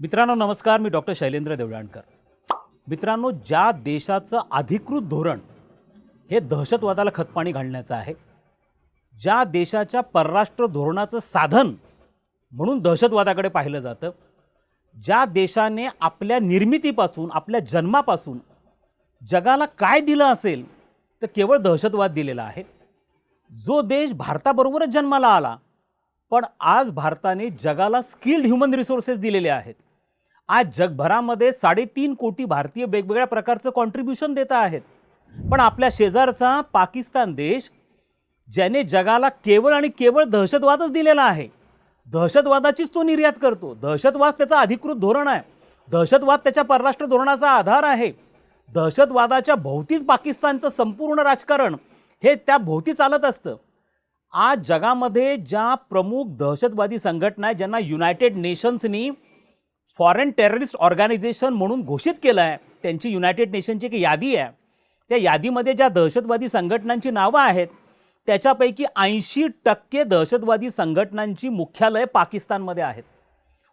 मित्रांनो नमस्कार. मी डॉक्टर शैलेंद्र देवळाणकर मित्रांनो ज्या देशाचं अधिकृत धोरण हे दहशतवादाला खतपाणी घालण्याचं आहे ज्या देशाच्या परराष्ट्र धोरणाचं साधन म्हणून दहशतवादाकडे पाहिलं जातं ज्या देशाने आपल्या निर्मितीपासून आपल्या जन्मापासून जगाला काय दिलं असेल तर केवळ दहशतवाद दिलेला आहे. जो देश भारताबरोबरच जन्माला आला पण आज भारताने जगाला स्किल्ड ह्युमन रिसोर्सेस दिलेले आहेत. आज जगभरामध्ये साडेतीन कोटी भारतीय वेगवेगळ्या प्रकारचं कॉन्ट्रीब्युशन देत आहेत. पण आपल्या शेजारचा पाकिस्तान देश ज्याने जगाला केवळ आणि केवळ दहशतवादच दिलेला आहे. दहशतवादाचीच तो निर्यात करतो. दहशतवाद त्याचं अधिकृत धोरण आहे. दहशतवाद त्याच्या परराष्ट्र धोरणाचा आधार आहे. दहशतवादाच्या भोवतीच पाकिस्तानचं संपूर्ण राजकारण हे त्या भोवती चालत असतं. आज जगामध्ये ज्या प्रमुख दहशतवादी संघटना आहेत ज्यांना युनायटेड नेशन्सनी फॉरेन टेररिस्ट ऑर्गनायझेशन म्हणून घोषित केलं आहे त्यांची युनायटेड नेशनची एक यादी आहे. त्या यादीमध्ये ज्या दहशतवादी संघटनांची नावं आहेत त्याच्यापैकी ऐंशी टक्के दहशतवादी संघटनांची मुख्यालय पाकिस्तानमध्ये आहेत.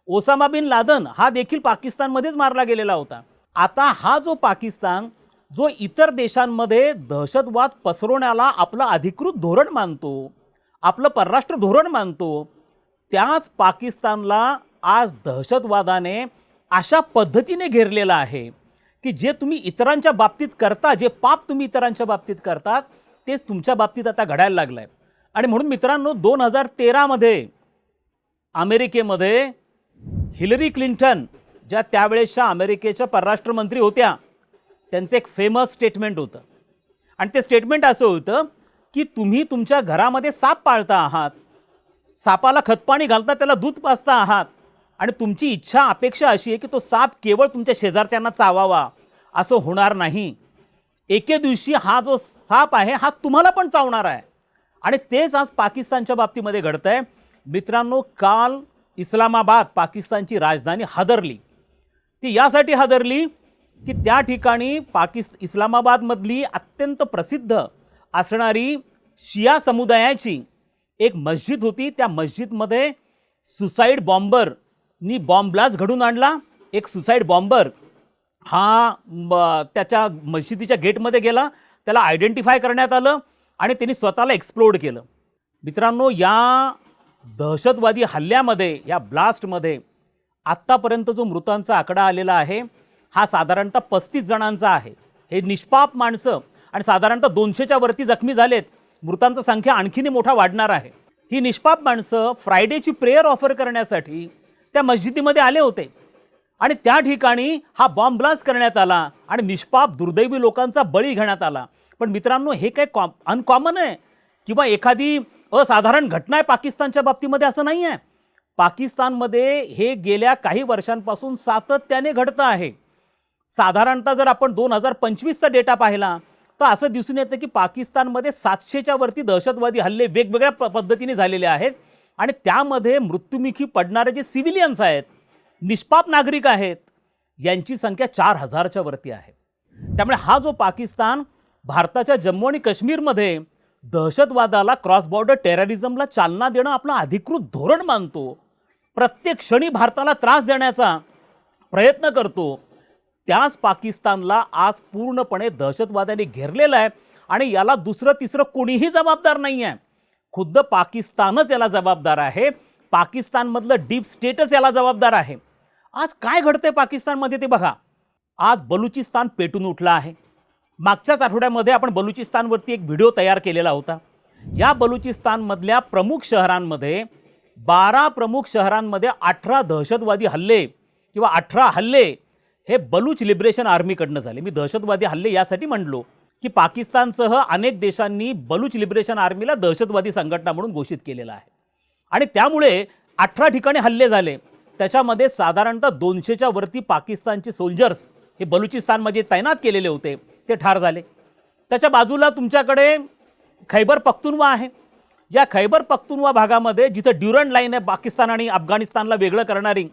ओसामा बिन लादन हा देखील पाकिस्तानमध्येच मारला गेलेला होता. आता हा जो पाकिस्तान जो इतर देशांमध्ये दहशतवाद पसरवण्याला आपलं अधिकृत धोरण मानतो आपलं परराष्ट्र धोरण मानतो त्याच पाकिस्तानला आज दहशतवादाने अशा पद्धतीने घेरलेलं आहे की जे तुम्ही इतरांच्या बाबतीत करता जे पाप तुम्ही इतरांच्या बाबतीत करतात तेच तुमच्या बाबतीत आता घडायला लागलं आहे आणि म्हणून मित्रांनो दोन हजार तेरामध्ये अमेरिकेमध्ये हिलरी क्लिंटन ज्या त्यावेळेसच्या अमेरिकेच्या परराष्ट्रमंत्री होत्या त्यांचं एक फेमस स्टेटमेंट होतं. आणि ते स्टेटमेंट असं होतं की तुम्ही तुमच्या घरामध्ये साप पाळता आहात सापाला खतपाणी घालता त्याला दूध पाजता आहात आणि तुमची इच्छा अपेक्षा अशी आहे की तो साप केवळ तुमच्या शेजारच्यांना चावावा. असं होणार नाही. एके दिवशी हा जो साप आहे हा तुम्हाला पण चावणार आहे. आणि तेच आज पाकिस्तानच्या बाबतीमध्ये घडतं आहे मित्रांनो काल इस्लामाबाद पाकिस्तानची राजधानी हादरली. ती यासाठी हादरली की त्या ठिकाणी पाकिस् इस्लामाबादमधली अत्यंत प्रसिद्ध असणारी शिया समुदायाची एक मस्जिद होती. त्या मस्जिदमध्ये सुसाईड बॉम्बर बॉम्ब ब्लास्ट घडून आणला. एक सुसाईड बॉम्बर हा म- त्याच्या मशिदीच्या गेटमध्ये गेला. त्याला आयडेंटिफाय करण्यात आलं आणि त्यांनी स्वतःला एक्सप्लोड केलं. मित्रांनो या दहशतवादी हल्ल्यामध्ये या ब्लास्टमध्ये आत्तापर्यंत जो मृतांचा आकडा आलेला आहे हा साधारणतः पस्तीस जणांचा आहे. हे निष्पाप माणसं आणि साधारणतः दोनशेच्या वरती जखमी झालेत. मृतांचा संख्या आणखीने मोठा वाढणार आहे. ही निष्पाप माणसं फ्रायडेची प्रेयर ऑफर करण्यासाठी त्या मस्जिदीमध्ये आले होते. आणि त्या ठिकाणी हा बॉम्ब ब्लास्ट करण्यात आला आणि निष्पाप दुर्दैवी लोकांचा बळी घेण्यात आला. पण मित्रांनो हे काय कॉम अनकॉमन आहे? किंवा एखादी असाधारण घटना आहे पाकिस्तानच्या बाबतीमध्ये? असं नाही आहे. पाकिस्तानमध्ये हे गेल्या काही वर्षांपासून सातत्याने घडतं आहे. साधारणतः जर आपण दोन हजार पंचवीसचा डेटा पाहिला तर असं दिसून येतं की पाकिस्तानमध्ये सातशेच्या वरती दहशतवादी हल्ले वेगवेगळ्या प पद्धतीने झालेले आहेत. आणि त्यामध्ये मृत्युमुखी पडणारे जे सिव्हिलियन्स आहेत निष्पाप नागरिक आहेत यांची संख्या चार हजारच्या वरती आहे. त्यामुळे हा जो पाकिस्तान भारताच्या जम्मू आणि काश्मीरमध्ये दहशतवादाला क्रॉस बॉर्डर टेररिझमला चालना देणं आपलं अधिकृत धोरण मानतो प्रत्येक क्षणी भारताला त्रास देण्याचा प्रयत्न करतो त्याच पाकिस्तानला आज पूर्णपणे दहशतवाद्याने घेरलेलं आहे आणि याला दुसरं तिसरं कोणीही जबाबदार नाही आहे खुद्द पाकिस्तानच याला जबाबदार आहे. पाकिस्तानमधलं डीप स्टेटच याला जबाबदार आहे. आज काय घडतंय पाकिस्तानमध्ये ते बघा. आज बलुचिस्तान पेटून उठलं आहे. मागच्याच आठवड्यामध्ये आपण बलुचिस्तानवरती एक व्हिडिओ तयार केलेला होता. या बलुचिस्तानमधल्या प्रमुख शहरांमध्ये बारा प्रमुख शहरांमध्ये अठरा दहशतवादी हल्ले किंवा अठरा हल्ले हे बलूच लिबरेशन आर्मीकडनं झाले. मी दहशतवादी हल्ले यासाठी म्हणलो. की पाकिस्तानसह अनेक देशांनी बलूच लिबरेशन आर्मीला दहशतवादी संघटना म्हणून घोषित केलेलं आहे. आणि त्यामुळे अठरा ठिकाणी हल्ले झाले. त्याच्यामध्ये साधारणतः दोनशेच्या वरती पाकिस्तानचे सोल्जर्स हे बलुचिस्तानमध्ये तैनात केलेले होते. ते ठार झाले. त्याच्या बाजूला तुमच्याकडे खैबर पख्तुनवा आहे. या खैबर पख्तुनवा भागामध्ये जिथं ड्युरंट लाईन आहे पाकिस्तान आणि अफगाणिस्तानला वेगळं करणारी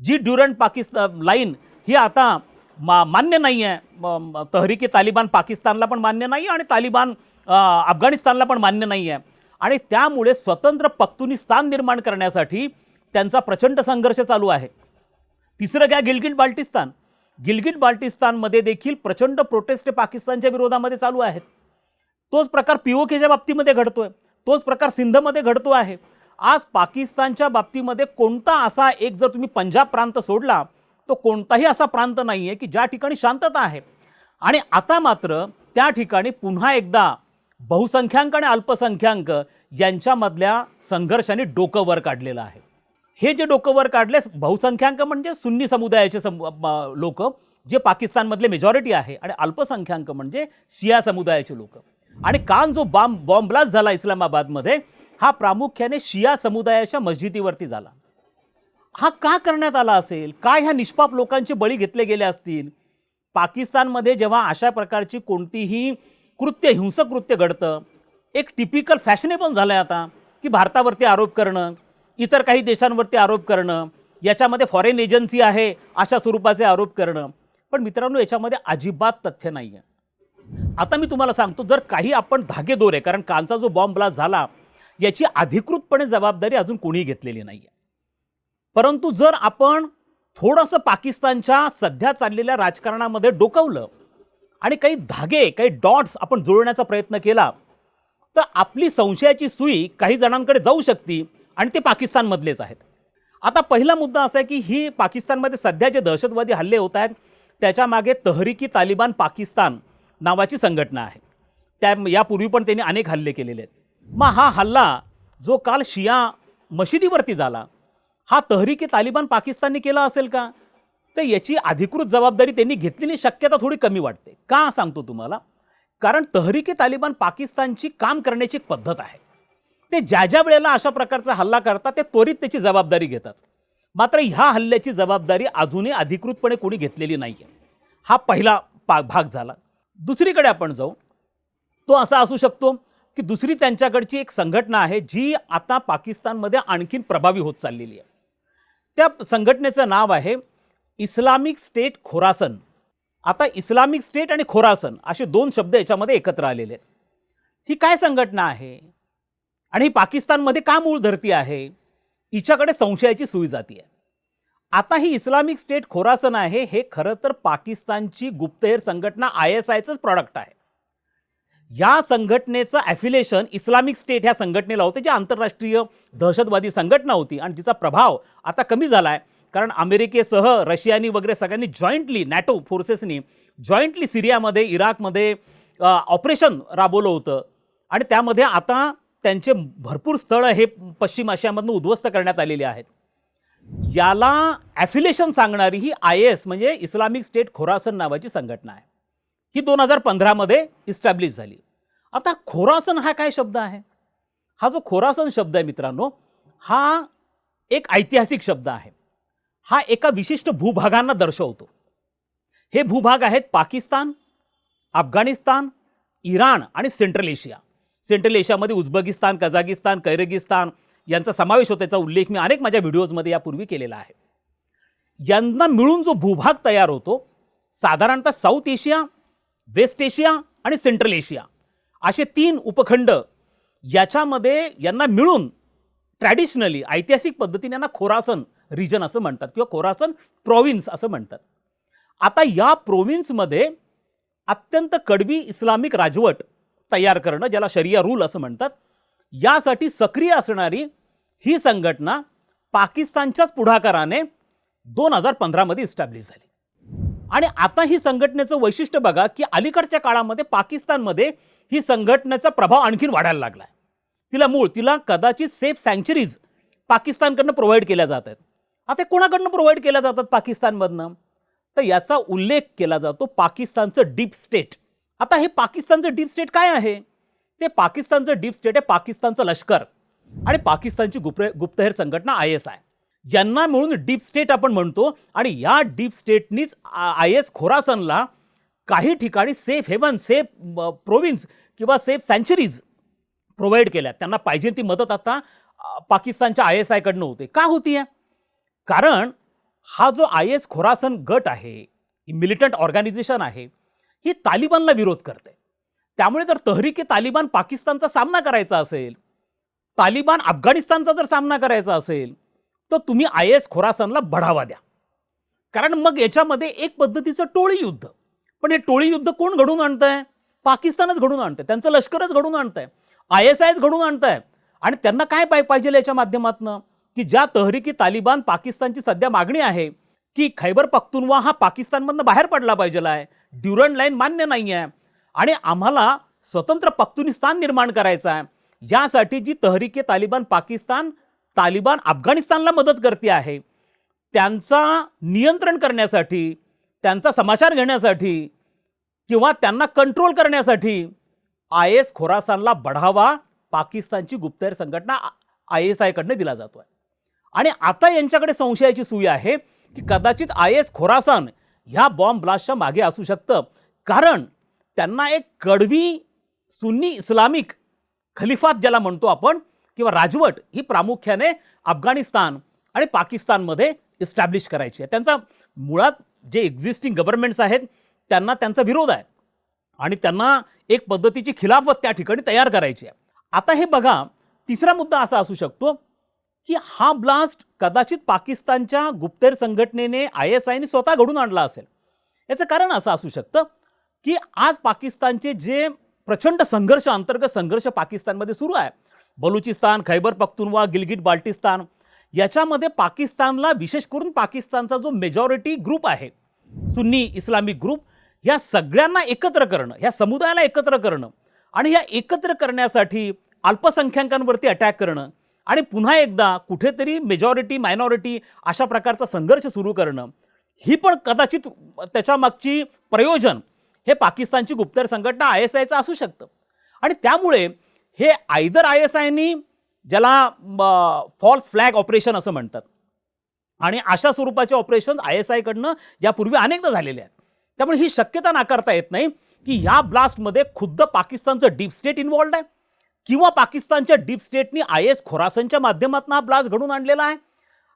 जी ड्युरंट पाकिस्तान लाईन ही आता मा मान्य नाही आहे म- तहरीके तालिबान पाकिस्तानला पण मान्य नाही आणि तालिबान अफगाणिस्तानला पण मान्य नाही आहे आणि त्यामुळे स्वतंत्र पख्तुनिस्तान निर्माण करण्यासाठी त्यांचा प्रचंड संघर्ष चालू आहे. तिसरं घ्या गिलगिट बाल्टिस्तान. गिलगिट बाल्टिस्तानमध्ये देखील प्रचंड प्रोटेस्ट पाकिस्तानच्या विरोधामध्ये चालू आहेत. तोच प्रकार पीओकेच्या बाबतीमध्ये घडतो आहे तोच प्रकार सिंधमध्ये घडतो आहे. आज पाकिस्तानच्या बाबतीमध्ये कोणता असा एक जर तुम्ही पंजाब प्रांत सोडला तो कोणताही असा प्रांत नाही आहे की ज्या ठिकाणी शांतता आहे. आणि आता मात्र त्या ठिकाणी पुन्हा एकदा बहुसंख्याक आणि अल्पसंख्याक यांच्यामधल्या संघर्षाने डोकं वर काढलेलं आहे. हे जे डोकं वर काढले बहुसंख्याक म्हणजे सुन्नी समुदायाचे सम लोक जे पाकिस्तानमधले मेजॉरिटी आहे आणि अल्पसंख्याक म्हणजे शिया समुदायाचे लोक. आणि काल जो बॉम्ब बॉम्ब ब्लास्ट झाला इस्लामाबादमध्ये हा प्रामुख्याने शिया समुदायाच्या मस्जिदीवरती झाला. हा का करण्यात आला असेल? काय ह्या निष्पाप लोकांचे बळी घेतले गेले असतील? पाकिस्तानमध्ये जेव्हा अशा प्रकारची कोणतीही कृत्य हिंसक कृत्य घडतं एक टिपिकल फॅशनेबल झालं आहे आता की भारतावरती आरोप करणं इतर काही देशांवरती आरोप करणं याच्यामध्ये फॉरेन एजन्सी आहे अशा स्वरूपाचे आरोप करणं. पण मित्रांनो याच्यामध्ये अजिबात तथ्य नाही आहे आता मी तुम्हाला सांगतो जर काही आपण धागेदोरे कारण कालचा जो बॉम्ब ब्लास्ट झाला याची अधिकृतपणे जबाबदारी अजून कोणीही घेतलेली नाही आहे परंतु जर आपण थोडंसं पाकिस्तानच्या सध्या चाललेल्या राजकारणामध्ये डोकवलं आणि काही धागे काही डॉट्स आपण जुळवण्याचा प्रयत्न केला तर आपली संशयाची सुई काही जणांकडे जाऊ शकते आणि ते पाकिस्तानमधलेच आहेत. आता पहिला मुद्दा असा आहे की ही पाकिस्तानमध्ये सध्या जे दहशतवादी हल्ले होत आहेत त्याच्यामागे तहरीकी तालिबान पाकिस्तान नावाची संघटना आहे. त्या यापूर्वी पण त्यांनी अनेक हल्ले केलेले आहेत. मग हा हल्ला जो काल शिया मशिदीवरती झाला हा तहरीकी तालिबान पाकिस्तानने केला असेल का? तर याची अधिकृत जबाबदारी त्यांनी घेतलेली शक्यता थोडी कमी वाटते. का सांगतो तुम्हाला? कारण तहरीकी तालिबान पाकिस्तानची काम करण्याची एक पद्धत आहे. ते ज्या ज्या वेळेला अशा प्रकारचा हल्ला करतात ते त्वरित त्याची जबाबदारी घेतात. मात्र ह्या हल्ल्याची जबाबदारी अजूनही अधिकृतपणे कोणी घेतलेली नाही आहे हा पहिला पा भाग झाला. दुसरीकडे आपण जाऊ. तो असा असू शकतो की दुसरी त्यांच्याकडची एक संघटना आहे जी आता पाकिस्तानमध्ये आणखीन प्रभावी होत चाललेली आहे. त्या संघटनेचं नाव आहे इस्लामिक स्टेट खोरासन. आता इस्लामिक स्टेट आणि खोरासन असे दोन शब्द याच्यामध्ये एकत्र आलेले आहेत. ही काय संघटना आहे? आणि ही पाकिस्तानमध्ये का मूळ धरती आहे? हिच्याकडे संशयाची सुई जाती आहे. आता ही इस्लामिक स्टेट खोरासन आहे हे खरं तर पाकिस्तानची गुप्तहेर संघटना आय एस आयचंच प्रॉडक्ट आहे. या संघटनेचं ॲफिलेशन इस्लामिक स्टेट ह्या संघटनेला होतं जी आंतरराष्ट्रीय दहशतवादी संघटना होती. आणि तिचा प्रभाव आता कमी झाला आहे कारण अमेरिकेसह रशियानी वगैरे सगळ्यांनी जॉईंटली नॅटो फोर्सेसनी जॉईंटली सिरियामध्ये इराकमध्ये ऑपरेशन राबवलं होतं. आणि त्यामध्ये आता त्यांचे भरपूर स्थळं हे पश्चिम आशियामधून उद्ध्वस्त करण्यात आलेली आहेत. याला ॲफिलेशन सांगणारी ही आय एस म्हणजे इस्लामिक स्टेट खोरासन नावाची संघटना आहे. ही दोन हजार पंधरामध्ये इस्टॅब्लिश झाली. आता खोरासन हा काय शब्द आहे? हा जो खोरासन शब्द आहे मित्रांनो हा एक ऐतिहासिक शब्द आहे. हा एका विशिष्ट भूभागांना दर्शवतो. हे भूभाग आहेत पाकिस्तान अफगाणिस्तान इराण आणि सेंट्रल एशिया सेंट्रल एशियामध्ये उझबेकिस्तान कझाकिस्तान कैरगिस्तान यांचा समावेश होतो. त्याचा उल्लेख मी अनेक माझ्या व्हिडिओजमध्ये यापूर्वी केलेला आहे. यांना मिळून जो भूभाग तयार होतो साधारणतः साऊथ एशिया वेस्ट एशिया आणि सेंट्रल एशिया. असे तीन उपखंड याच्यामध्ये यांना मिळून ट्रॅडिशनली ऐतिहासिक पद्धतीने यांना खोरासन रिजन असं म्हणतात किंवा खोरासन प्रोविन्स असं म्हणतात. आता या प्रोव्हिन्समध्ये अत्यंत कडवी इस्लामिक राजवट तयार करणं ज्याला शरिया रूल असं म्हणतात यासाठी सक्रिय असणारी ही संघटना पाकिस्तानच्याच पुढाकाराने दोन हजार पंधरामध्ये इस्टॅब्लिश झाली. आणि आता ही संघटनेचं वैशिष्ट्य बघा की अलीकडच्या काळामध्ये पाकिस्तानमध्ये ही संघटनेचा प्रभाव आणखीन वाढायला लागला आहे तिला मूळ तिला कदाचित सेफ सँक्चुरीज पाकिस्तानकडनं प्रोव्हाइड केल्या जात आहेत. आता कोणाकडनं प्रोव्हाइड केल्या जातात पाकिस्तानमधनं? तर याचा उल्लेख केला जातो पाकिस्तानचं डीप स्टेट आता हे पाकिस्तानचं डीप स्टेट काय आहे? ते पाकिस्तानचं डीप स्टेट आहे पाकिस्तानचं लष्कर. आणि पाकिस्तानची गुप्र गुप्तहेर संघटना आय एस आय. यांना मिळून डीप स्टेट आपण म्हणतो आणि या डीप स्टेटनीच आय एस खोरासनला काही ठिकाणी सेफ हेवन सेफ प्रोविन्स किंवा सेफ सँचुरीज प्रोव्हाइड केल्या. त्यांना पाहिजे ती मदत आता पाकिस्तानच्या आय एस आयकडनं होते. का होती आहे कारण हा जो आय एस खोरासन गट आहे मिलिटंट ऑर्गनायझेशन आहे ही तालिबानला विरोध करते त्यामुळे जर तहरीके तालिबान पाकिस्तानचा सामना करायचा असेल तालिबान अफगाणिस्तानचा जर सामना करायचा असेल तर तुम्ही आय एस खोरासनला बढावा द्या. कारण मग याच्यामध्ये एक पद्धतीचं टोळी युद्ध. पण हे टोळी युद्ध कोण घडून आणतंय? पाकिस्तानच घडून आणतंय. त्यांचं लष्करच घडून आणतंय. आय एस आयच घडून आणतंय. आणि त्यांना काय पाय पाहिजे याच्या माध्यमातनं? की ज्या तहरीकी तालिबान पाकिस्तानची सध्या मागणी आहे की खैबर पख्तुनवा हा पाकिस्तानमधनं बाहेर पडला पाहिजे आहे ड्युरंट लाईन मान्य नाही आहे आणि आम्हाला स्वतंत्र पख्तुनिस्तान निर्माण करायचं आहे यासाठी जी तहरीके तालिबान पाकिस्तान तालिबान अफगाणिस्तानला मदत करते आहे. त्यांचा नियंत्रण करण्यासाठी त्यांचा समाचार घेण्यासाठी किंवा त्यांना कंट्रोल करण्यासाठी आय एस खोरासानला बढावा पाकिस्तानची गुप्तहेर संघटना आय एस आयकडनं दिला जातोय. आणि आता यांच्याकडे संशयाची सुई आहे की कदाचित आय एस खोरासान ह्या बॉम्ब ब्लास्टच्या मागे असू शकतं. कारण त्यांना एक कडवी सुन्नी इस्लामिक खलिफात ज्याला म्हणतो आपण किंवा राजवट ही प्रामुख्याने अफगाणिस्तान आणि पाकिस्तानमध्ये इस्टॅब्लिश करायची आहे. त्यांचा मुळात जे एक्झिस्टिंग गव्हर्नमेंट्स आहेत त्यांना त्यांचा विरोध आहे. आणि त्यांना एक पद्धतीची खिलाफत त्या ठिकाणी तयार करायची आहे. आता हे बघा तिसरा मुद्दा असा असू शकतो की हा ब्लास्ट कदाचित पाकिस्तानच्या गुप्तेर संघटनेने आय एस आयने स्वतः घडून आणला असेल. याचं कारण असं असू शकतं की आज पाकिस्तानचे जे प्रचंड संघर्ष अंतर्गत संघर्ष पाकिस्तानमध्ये सुरू आहे बलुचिस्तान खैबर पख्तुनवा गिलगिट बाल्टिस्तान. याच्यामध्ये पाकिस्तानला विशेष करून पाकिस्तानचा जो मेजॉरिटी ग्रुप आहे सुन्नी इस्लामिक ग्रुप या सगळ्यांना एकत्र करणं या समुदायाला एकत्र करणं आणि या एकत्र करण्यासाठी अल्पसंख्याकांवरती अटॅक करणं आणि पुन्हा एकदा कुठेतरी मेजॉरिटी मायनॉरिटी अशा प्रकारचा संघर्ष सुरू करणं ही पण कदाचित त्याच्यामागची प्रयोजन हे पाकिस्तानची गुप्तहेर संघटना आय एस आयचं असू शकतं. आणि त्यामुळे हे आयदर आय एस आयनी ज्याला फॉल्स फ्लॅग ऑपरेशन असं म्हणतात. आणि अशा स्वरूपाचे ऑपरेशन आय एस आयकडनं यापूर्वी अनेकदा झालेले आहेत. त्यामुळे ही शक्यता नाकारता येत नाही की ह्या ब्लास्टमध्ये खुद्द पाकिस्तानचं डीप स्टेट इन्वॉल्ड आहे किंवा पाकिस्तानच्या डीप स्टेटनी आय एस खोरासनच्या माध्यमातून हा ब्लास्ट घडून आणलेला आहे.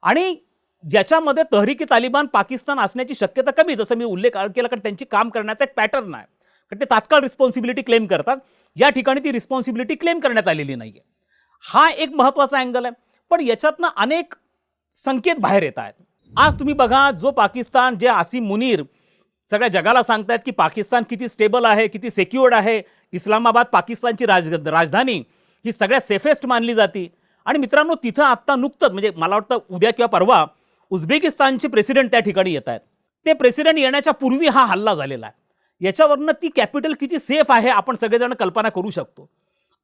आणि ज्याच्यामध्ये तहरीकी तालिबान पाकिस्तान असण्याची शक्यता कमी जसं मी उल्लेख केला कारण त्यांची काम करण्याचा एक पॅटर्न आहे. कारण ते तात्काळ रिस्पॉन्सिबिलिटी क्लेम करतात. या ठिकाणी ती रिस्पॉन्सिबिलिटी क्लेम करण्यात आलेली नाही आहे हा एक महत्त्वाचा अँगल आहे. पण याच्यातनं अनेक संकेत बाहेर येत आहेत. आज तुम्ही बघा जो पाकिस्तान जे आसिम मुनीर सगळ्या जगाला सांगतायत की पाकिस्तान किती स्टेबल आहे किती सेक्युअर्ड आहे. इस्लामाबाद पाकिस्तानची राज राजधानी ही सगळ्यात सेफेस्ट मानली जाते. आणि मित्रांनो तिथं आत्ता नुकतंच म्हणजे मला वाटतं उद्या किंवा परवा उझबेकिस्तानचे प्रेसिडेंट त्या ठिकाणी येत आहेत. ते प्रेसिडेंट येण्याच्या पूर्वी हा हल्ला झालेला आहे. याच्यावरनं ती कॅपिटल किती सेफ आहे आपण सगळेजण कल्पना करू शकतो.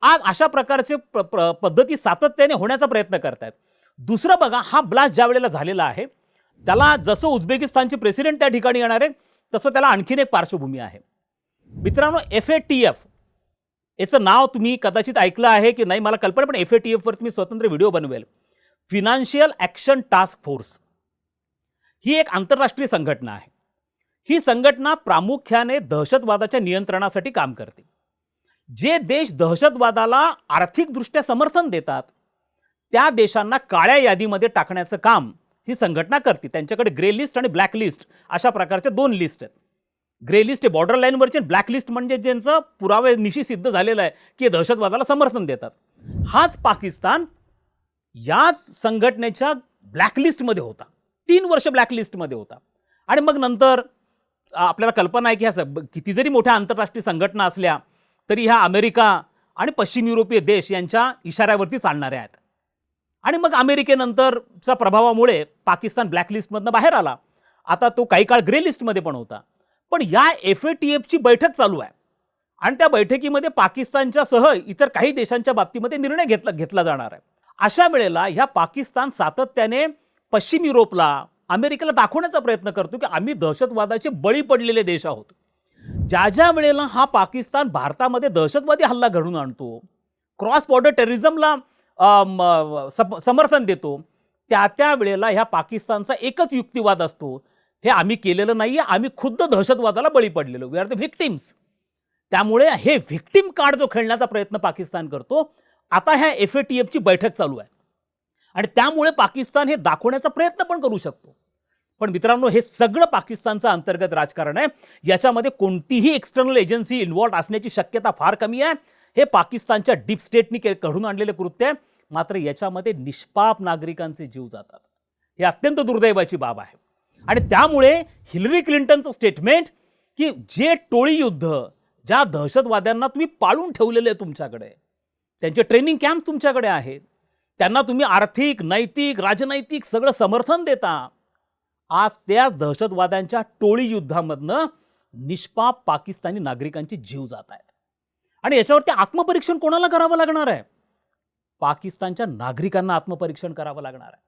आज अशा प्रकारचे प- प- पद्धती सातत्याने होण्याचा प्रयत्न करतायत. दुसरं बघा हा ब्लास्ट ज्या वेळेला झालेला आहे त्याला जसं उझबेकिस्तानचे प्रेसिडेंट त्या ठिकाणी येणार आहेत तसं त्याला आणखीन एक पार्श्वभूमी आहे. मित्रांनो एफ ए टी एफ याचं नाव तुम्ही कदाचित ऐकलं आहे की नाही मला कल्पना पण एफ ए टी एफवरती मी स्वतंत्र व्हिडिओ बनवेल. फिनान्शियल ॲक्शन टास्क फोर्स ही एक आंतरराष्ट्रीय संघटना आहे. ही संघटना प्रामुख्याने दहशतवादाच्या नियंत्रणासाठी काम करते. जे देश दहशतवादाला आर्थिकदृष्ट्या समर्थन देतात त्या देशांना काळ्या यादीमध्ये टाकण्याचं काम ही संघटना करते. त्यांच्याकडे ग्रे लिस्ट आणि ब्लॅक लिस्ट अशा प्रकारच्या दोन लिस्ट आहेत. ग्रे लिस्ट हे बॉर्डर लाईनवरचे ब्लॅक लिस्ट म्हणजे ज्यांचं पुरावे निशी सिद्ध झालेलं आहे की हे दहशतवादाला समर्थन देतात. हाच पाकिस्तान याच संघटनेच्या ब्लॅकलिस्टमध्ये होता. तीन वर्ष ब्लॅकलिस्टमध्ये होता. आणि मग नंतर आपल्याला कल्पना आहे की ह्या सब- किती जरी मोठ्या आंतरराष्ट्रीय संघटना असल्या तरी ह्या अमेरिका आणि पश्चिम युरोपीय देश यांच्या इशाऱ्यावरती चालणाऱ्या आहेत. आणि मग अमेरिकेनंतरच्या प्रभावामुळे पाकिस्तान ब्लॅकलिस्टमधनं बाहेर आला. आता तो काही काळ ग्रे लिस्टमध्ये पण होता. पण या एफ ए टी एफची बैठक चालू आहे. आणि त्या बैठकीमध्ये पाकिस्तानच्या सह इतर काही देशांच्या बाबतीमध्ये निर्णय घेतला घेतला जाणार आहे. अशा वेळेला ह्या पाकिस्तान सातत्याने पश्चिम युरोपला अमेरिकेला दाखवण्याचा प्रयत्न करतो की आम्ही दहशतवादाचे बळी पडलेले देश आहोत. ज्या ज्या वेळेला हा पाकिस्तान भारतामध्ये दहशतवादी हल्ला घडून आणतो क्रॉस बॉर्डर टेररिझमला सम- समर्थन देतो त्या त्या वेळेला ह्या पाकिस्तानचा एकच युक्तिवाद असतो हे आम्ही केलेलं नाही आहे आम्ही खुद्द दहशतवादाला बळी पडलेलो. वी आर द व्हिक्टिम्स त्यामुळे हे व्हिक्टिम कार्ड जो खेळण्याचा प्रयत्न पाकिस्तान करतो आता ह्या एफ ए टी एफची बैठक चालू आहे. आणि त्यामुळे पाकिस्तान हे दाखवण्याचा प्रयत्न पण करू शकतो. पण मित्रांनो हे सगळं पाकिस्तानचं अंतर्गत राजकारण आहे. याच्यामध्ये कोणतीही एक्सटर्नल एजन्सी इन्व्हॉल्ड असण्याची शक्यता फार कमी आहे. हे पाकिस्तानच्या डीप स्टेटनी के- घडून आणलेले कृत्य आहे. मात्र याच्यामध्ये निष्पाप नागरिकांचे जीव जातात. हे अत्यंत दुर्दैवाची बाब आहे. आणि त्यामुळे हिलरी क्लिंटनचं स्टेटमेंट की जे टोळी युद्ध ज्या दहशतवाद्यांना तुम्ही पाळून ठेवलेले आहे तुमच्याकडे त्यांचे ट्रेनिंग कॅम्प तुमच्याकडे आहेत. त्यांना तुम्ही आर्थिक नैतिक राजनैतिक सगळं समर्थन देता. आज त्याच दहशतवाद्यांच्या टोळी युद्धामधनं निष्पाप पाकिस्तानी नागरिकांचे जीव जात आहेत. आणि याच्यावरती आत्मपरीक्षण कोणाला करावं लागणार आहे? पाकिस्तानच्या नागरिकांना आत्मपरीक्षण करावं लागणार आहे.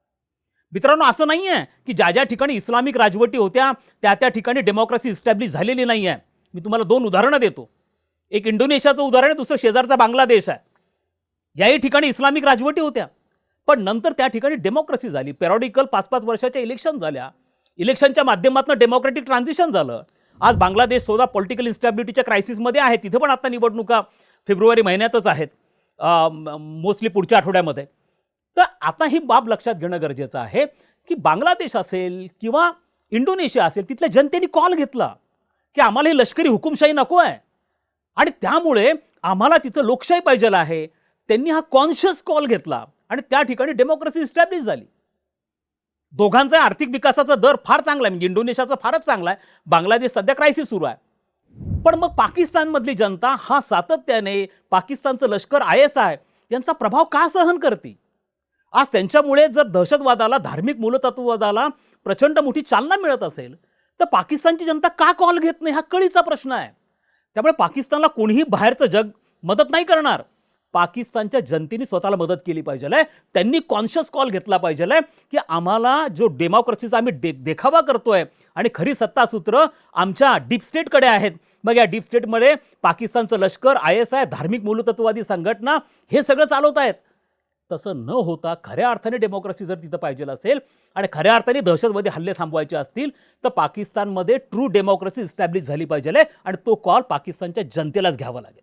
मित्रांनो असं नाही आहे की ज्या ज्या ठिकाणी इस्लामिक राजवटी होत्या त्या त्या ठिकाणी डेमोक्रेसी इस्टॅब्लिश झालेली नाही आहे मी तुम्हाला दोन उदाहरणं देतो. एक इंडोनेशियाचं उदाहरण आहे दुसरं शेजारचा बांगलादेश आहे. याही ठिकाणी इस्लामिक राजवटी होत्या. पण नंतर त्या ठिकाणी डेमोक्रेसी झाली. पेरॉडिकल पाच पाच वर्षाच्या इलेक्शन झाल्या. इलेक्शनच्या माध्यमातून डेमोक्रेटिक ट्रान्झिशन झालं. आज बांगलादेश सुद्धा पॉलिटिकल इन्स्टॅबिलिटीच्या क्रायसिसमध्ये आहे. तिथे पण आता निवडणुका फेब्रुवारी महिन्यातच आहेत. मोस्टली पुढच्या आठवड्यामध्ये. तर आता ही बाब लक्षात घेणं गरजेचं आहे की बांगलादेश असेल किंवा इंडोनेशिया असेल तिथल्या जनतेने कॉल घेतला की आम्हाला ही लष्करी हुकुमशाही नको आहे. आणि त्यामुळे आम्हाला तिथं लोकशाही पाहिजे आहे. त्यांनी हा कॉन्शियस कॉल घेतला आणि त्या ठिकाणी डेमोक्रेसी इस्टॅब्लिश झाली. दोघांचा आर्थिक विकासाचा दर फार चांगला आहे. म्हणजे इंडोनेशियाचा फारच चांगला आहे. बांगलादेश सध्या क्रायसिस सुरू आहे. पण मग पाकिस्तानमधली जनता हा सातत्याने पाकिस्तानचं लष्कर आय एस आय यांचा प्रभाव का सहन करते? आज त्यांच्यामुळे जर दहशतवादाला धार्मिक मूलतत्ववादाला प्रचंड मोठी चालना मिळत असेल तर पाकिस्तानची जनता का कॉल घेत नाही? हा कळीचा प्रश्न आहे. त्यामुळे पाकिस्तानला कोणीही बाहेरचं जग मदत नाही करणार. पाकिस्तानच्या जनतेने स्वतःला मदत केली पाहिजे आहे. त्यांनी कॉन्शियस कॉल घेतला पाहिजे आहे की आम्हाला जो डेमोक्रेसीचा आम्ही डे देखावा करतोय आणि खरी सत्तासूत्र आमच्या डीप स्टेटकडे आहेत. मग या डीप स्टेटमध्ये पाकिस्तानचं लष्कर आय एस आय धार्मिक मूलतत्ववादी संघटना हे सगळं चालवत आहेत. तसं न होता खऱ्या अर्थाने डेमोक्रेसी जर तिथं पाहिजे असेल आणि खऱ्या अर्थाने दहशतवादी हल्ले थांबवायचे असतील तर पाकिस्तानमध्ये ट्रू डेमोक्रेसी इस्टॅब्लिश झाली पाहिजे आणि तो कॉल पाकिस्तानच्या जनतेलाच घ्यावा लागेल.